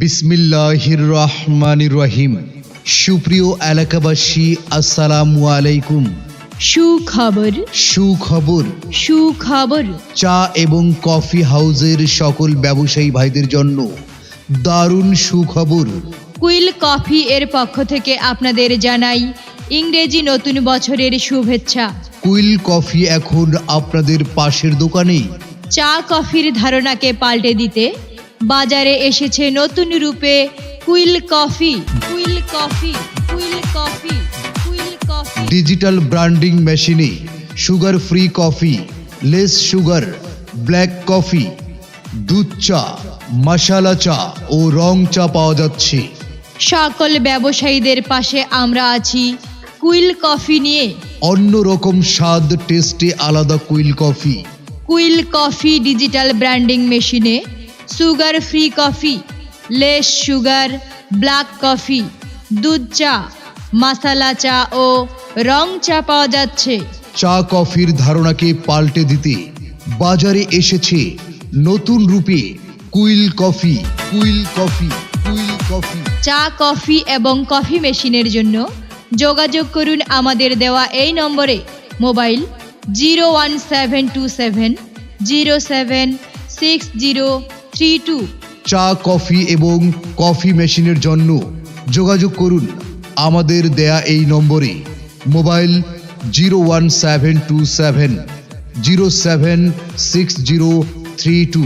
বিসমিল্লাহির রহমানির রহিম সুপ্রিয় এলাকাবাসী আসসালামু আলাইকুম। সুখবর। সুখবর। সুখবর। চা এবং কফি হাউসের সকল ব্যবসায়ী ভাইদের জন্য দারুণ সুখবর। কুইল কফি এর পক্ষ থেকে আপনাদের জানাই ইংরেজি নতুন বছরের শুভেচ্ছা। কুইল কফি এখন আপনাদের পাশের দোকানেই। চা কফির ধারণাকে পাল্টে দিতে বাজারে এসেছে নতুন রূপে Quill coffee Quill coffee Quill coffee Quill coffee. Digital branding মেশিনে sugar free coffee less sugar black coffee দুধ চা মশালা চা ও রং চা পাওয়া যাচ্ছে। সকল ব্যবসায়ীদের পাশে আমরা আছি কুইল কফি নিয়ে। অন্য রকম স্বাদ টেস্টে আলাদা Quill coffee. Quill coffee digital branding মেশিনে sugar free coffee less sugar black coffee দুধ চা মাসালা চা ও রং চা পাওয়া যাচ্ছে। চা কফির ধারণাকে পাল্টে দিতে বাজারে এসেছে নতুন রূপে Quill coffee Quill coffee Quill coffee. চা কফি এবং কফি মেশিনের জন্য যোগাযোগ করুন আমাদের দেওয়া এই নম্বরে। Mobile zero one seven two seven zero seven six zero three two চা, কফি এবং কফি মেশিনের জন্য যোগাযোগ করুন। আমাদের দেয়া এই নম্বরে mobile zero one seven two seven, zero seven six zero three two.